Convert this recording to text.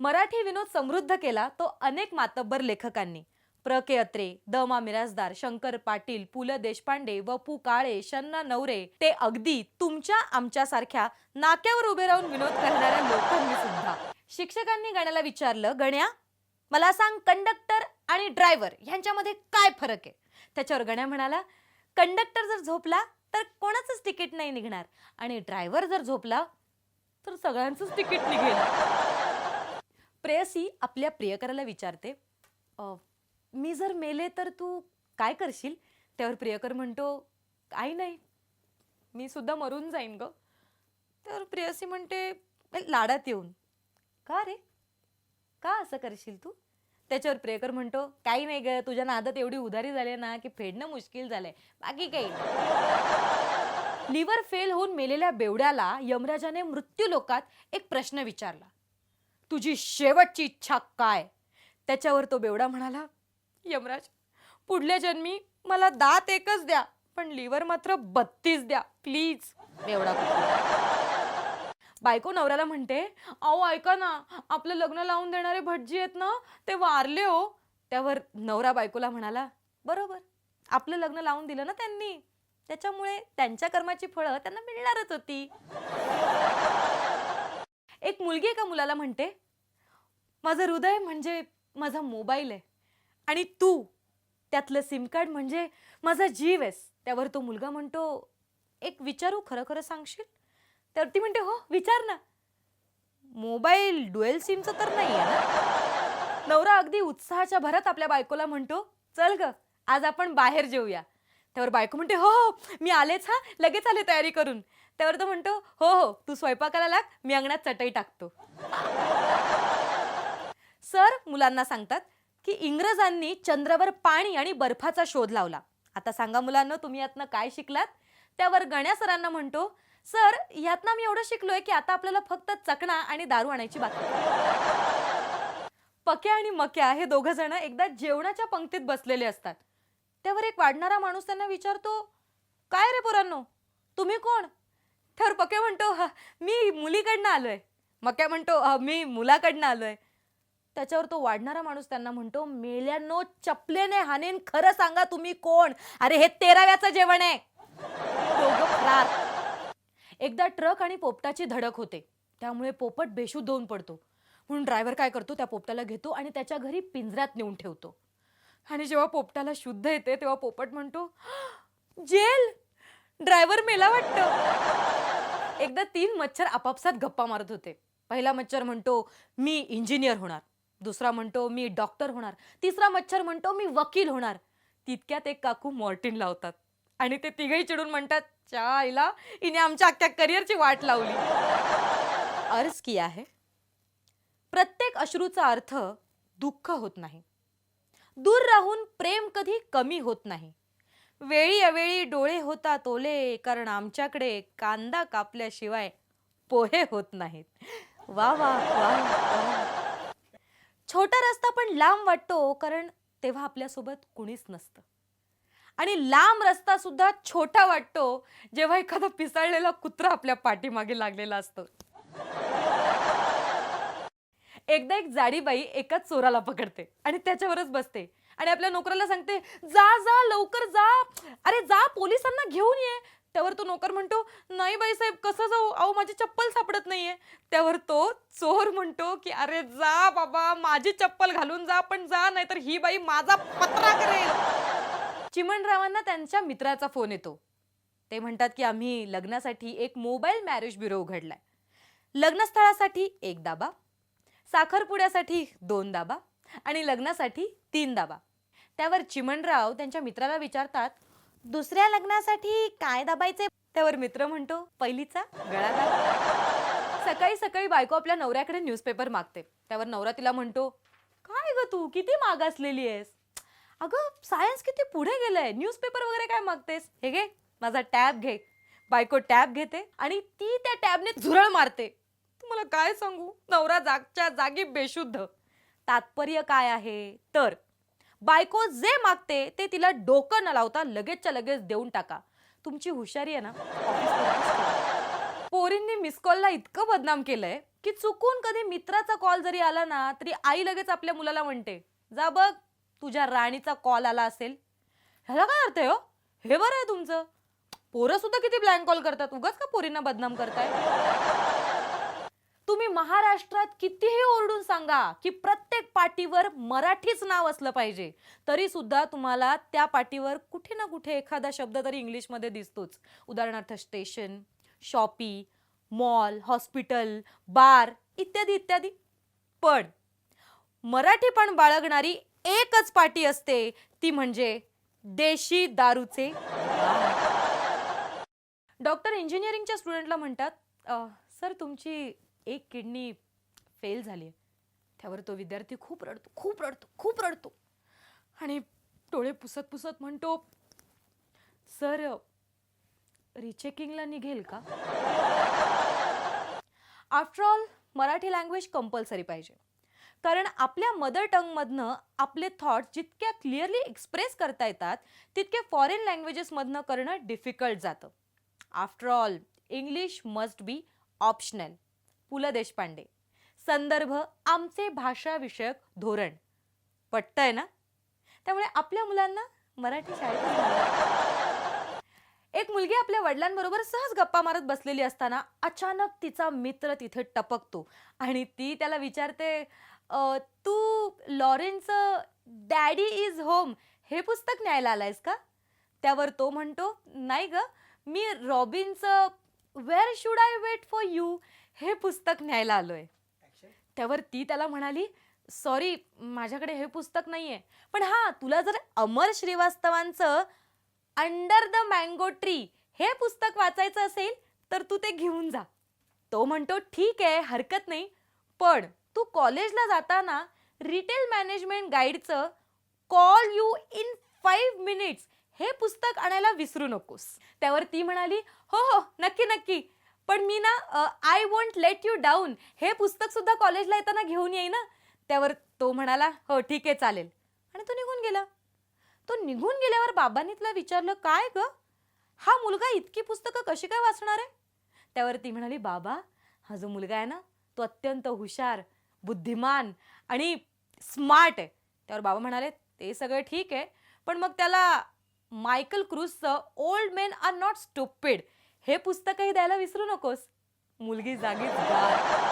मराठी विनोद समृद्ध केला तो अनेक मातब्बर लेखकांनी. प्र. के. अत्रे द. मा. मिराजदार शंकर पाटील पु. ल. देशपांडे व पु. काळे शन्ना नवरे ते अगदी तुमच्या आमच्यासारख्या नाक्यावर उभे राहून विनोद करणाऱ्या लोकांनी सुद्धा. शिक्षकांनी गण्याला विचारलं गण्या मला सांग कंडक्टर आणि ड्रायव्हर ह्यांच्यामध्ये काय फरक आहे? त्याच्यावर गण्या म्हणाला कंडक्टर जर झोपला तर कोणाचंच तिकीट नाही निघणार आणि ड्रायव्हर जर झोपला तर सगळ्यांचंच तिकीट निघेल. प्रेयसी आपल्या प्रियकराला विचारते "अ, मी जर मेले तर तू काय करशील? त्यावर प्रियकर म्हणतो काही नाही मी सुद्धा मरून जाईन ग. त्यावर प्रेयसी म्हणते लाडात येऊन. का रे? का असं करशील तू? त्याच्यावर प्रियकर म्हणतो काही नाही ग तुझ्या नादात एवढी उधारी झाली ना की फेडणं मुश्किल झालंय. बाकी काही नाही. लिव्हर फेल होऊन मेलेल्या बेवड्याला यमराजाने मृत्यू लोकात एक प्रश्न विचारला. तुझी शेवटची इच्छा काय? त्याच्यावर तो बेवडा म्हणाला यमराज पुढल्या जन्मी मला दात एकच द्या पण लिव्हर मात्र बत्तीस द्या प्लीज. बेवडा. बायको नवऱ्याला म्हणते अहो ऐका ना आपलं लग्न लावून देणारे भटजी आहेत ना ते वारले हो. त्यावर नवरा बायकोला म्हणाला बरोबर आपलं लग्न लावून दिलं ना त्यांनी त्याच्यामुळे त्यांच्या कर्माची फळं त्यांना मिळणारच होती. एक मुलगी एका मुलाला म्हणते? माझं हृदय म्हणजे माझा मोबाईल आहे. आणि तू त्यातलं सिम कार्ड म्हणजे माझा जीव आहेस. त्यावर तो मुलगा म्हणतो एक विचारू खरं खरं सांगशील? तर ती म्हणते हो विचार ना. मोबाईल डुएल सिमचं तर नाही आहे ना? नवरा अगदी उत्साहाच्या भरात आपल्या बायकोला म्हणतो चल ग आज आपण बाहेर जेऊया. त्यावर बायको म्हणते हो हो मी आलेच हा लगेच आले तयारी करून. त्यावर तो म्हणतो हो हो तू स्वयंपाकाला लाग मी अंगणात चटई टाकतो. सर मुलांना सांगतात की इंग्रजांनी चंद्रावर पाणी आणि बर्फाचा शोध लावला. आता सांगा मुलांना तुम्ही यातनं काय शिकलात? त्यावर गण्या सरांना म्हणतो सर यातनं मी एवढं शिकलोय की आता आपल्याला फक्त चकणा आणि दारू आणायची बाकी पक्या आणि मक्या हे दोघ जण एकदा जेवणाच्या पंक्तीत बसलेले असतात. त्यावर एक वाढणारा माणूस त्यांना विचारतो काय रे पोरांनो? तुम्ही कोण? तर पक्या म्हणतो हा मी मुलीकडनं आलोय. मक्या म्हणतो मी मुलाकडनं आलोय. त्याच्यावर तो वाढणारा माणूस त्यांना म्हणतो मेल्यानो चपलेने हानेन खरं सांगा तुम्ही कोण? अरे हे तेराव्याचं जेवण आहे. एकदा ट्रक आणि पोपटाची धडक होते. त्यामुळे पोपट बेशुद्ध होऊन पडतो. म्हणून ड्रायव्हर काय करतो त्या पोपटाला घेतो आणि त्याच्या घरी पिंजऱ्यात नेऊन ठेवतो. आणि जेव्हा पोपटाला शुद्ध येते तेव्हा पोपट म्हणतो जेल! ड्रायव्हर मेला वाटतं. एकदा तीन मच्छर आपापसात गप्पा मारत होते. पहिला मच्छर म्हणतो मी इंजिनियर होणार. दुसरा म्हणतो मी डॉक्टर होणार. तिसरा मच्छर म्हणतो मी वकील होणार. तितक्यात एक काकू मॉर्टिन लावतात. आणि ते तिघही चिडून म्हणतात च्या आईला हिने आमच्या अख्ख्या करिअरची वाट लावली. अर्ज किया आहे? प्रत्येक अश्रूचा अर्थ दुःख होत नाही. दूर राहून प्रेम कधी कमी होत नाही. वेळी अवेळी डोळे होतात ओले कारण आमच्याकडे कांदा कापल्याशिवाय पोहे होत नाहीत. वा वा वा. छोटा रस्ता पण लांब वाटतो कारण तेव्हा आपल्यासोबत कुणीच नसतं. आणि लांब रस्ता सुद्धा छोटा वाटतो जेव्हा एखादा पिसाळलेला कुत्रा आपल्या पाठीमागे लागलेला असतो. एकदा एक जाडीबाई एकाच चोराला पकडते आणि त्याच्यावरच बसते. आणि आपल्या नोकराला सांगते जा जा लवकर जा. अरे जा पोलिसांना घेऊन ये. त्यावर तो नोकर म्हणतो नाही बाईसाहेब कसं जाऊ? अहो माझी चप्पल सापडत नाहीये. त्यावर तो चोर म्हणतो की अरे जा बाबा माझी चप्पल घालून जा पण जा नाहीतर ही बाई माझा पत्रा करेल. चिमणरावांना त्यांच्या मित्राचा फोन येतो. ते म्हणतात की आम्ही लग्नासाठी एक मोबाईल मॅरेज ब्युरो उघडलाय. लग्नस्थळासाठी एक दाबा साखरपुड्यासाठी दोन दाबा आणि लग्नासाठी तीन दाबा. त्यावर चिमणराव त्यांच्या मित्राला विचारतात दुसऱ्या लग्नासाठी काय दाबायचे? त्यावर मित्र म्हणतो पहिलीचा गळा दाबा. सकाळी सकाळी बायको आपल्या नवऱ्याकडे न्यूजपेपर मागते. त्यावर नवरा तिला म्हणतो काय ग तू? किती मागासलेली आहेस? अगं सायन्स किती पुढे गेलंय? न्यूजपेपर वगैरे काय मागतेस? हे घे माझा टॅब घे. बायको टॅब घेते आणि ती त्या टॅबने झुरळ मारते. तुम्हाला काय सांगू? नवरा जागच्या जागी बेशुद्ध. तात्पर्य काय आहे? तर बायको जे मागते ते तिला डोकं न लावता लगेचच्या लगेच देऊन टाका. तुमची हुशारी आहे ना? पोरींनी मिस कॉलला इतकं बदनाम केलंय की चुकून कधी मित्राचा कॉल जरी आला ना तरी आई लगेच आपल्या मुलाला म्हणते जा बघ तुझ्या राणीचा कॉल आला असेल. ह्याला काय अर्थ आहे हो? हे बरं आहे तुमचं. पोरं सुद्धा किती ब्लँक कॉल करतात? उगाच का पोरींना बदनाम करताय? तुम्ही महाराष्ट्रात कितीही ओरडून सांगा की प्रत्येक पाटीवर मराठीच नाव असलं पाहिजे. तरी सुद्धा तुम्हाला त्या पाटीवर कुठे ना कुठे एखादा शब्द तरी इंग्लिशमध्ये दिसतोच. उदाहरणार्थ station shoppy mall hospital bar इत्यादी इत्यादी. पण मराठी पण बाळगणारी एकच पाटी असते ती म्हणजे देशी दारूचे डॉक्टर इंजिनिअरिंगच्या स्टुडंटला म्हणतात सर तुमची एक किडनी फेल झाली आहे. त्यावर तो विद्यार्थी खूप रडतो खूप रडतो खूप रडतो. आणि डोळे पुसत पुसत म्हणतो सर रिचेकिंगला निघेल का? After all Marathi language compulsory पाहिजे. कारण आपल्या मदर टंगमधनं आपले थॉट जितक्या क्लिअरली एक्सप्रेस करता येतात तितके फॉरेन लँग्वेजेसमधनं करणं डिफिकल्ट जातं. After all English must be optional Pu La Deshpande. संदर्भ आमचे भाषाविषयक धोरण. पटतंय ना? त्यामुळे आपल्या मुलांना मराठी शाळेत एक मुलगी आपल्या वडिलांबरोबर सहज गप्पा मारत बसलेली असताना अचानक तिचा मित्र तिथे टपकतो आणि ती त्याला विचारते तू लॉरेनचं डॅडी इज होम हे पुस्तक न्यायला आलायस का? त्यावर तो म्हणतो नाही ग मी रॉबिनचं where should I wait for you हे पुस्तक न्यायला आलोय. त्यावर ती त्याला म्हणाली सॉरी माझ्याकडे हे पुस्तक नाहीये. पण हा तुला जर अमर श्रीवास्तवांचं अंडर द मँगो ट्री हे पुस्तक वाचायचं असेल तर तू ते घेऊन जा. तो म्हणतो ठीक आहे हरकत नाही. पण तू कॉलेजला जाताना retail management गाईडचं call you in five minutes हे पुस्तक आणायला विसरू नकोस. त्यावर ती म्हणाली हो हो नक्की नक्की. पण मी ना I won't let you down हे पुस्तकसुद्धा कॉलेजला येताना घेऊन येई ना त्यावर तो म्हणाला हो ठीक आहे चालेल. आणि तो निघून गेला. तो निघून गेल्यावर बाबांनी तिला विचारलं काय ग? हा मुलगा इतकी पुस्तकं कशी काय वाचणार आहे? त्यावर ती म्हणाली बाबा हा जो मुलगा आहे ना तो अत्यंत हुशार बुद्धिमान आणि स्मार्ट आहे. त्यावर बाबा म्हणाले ते सगळं ठीक आहे पण मग त्याला Michael क्रूजचं old men are not stupid हे पुस्तकही द्यायला विसरू नकोस. मुलगी जागीच गार.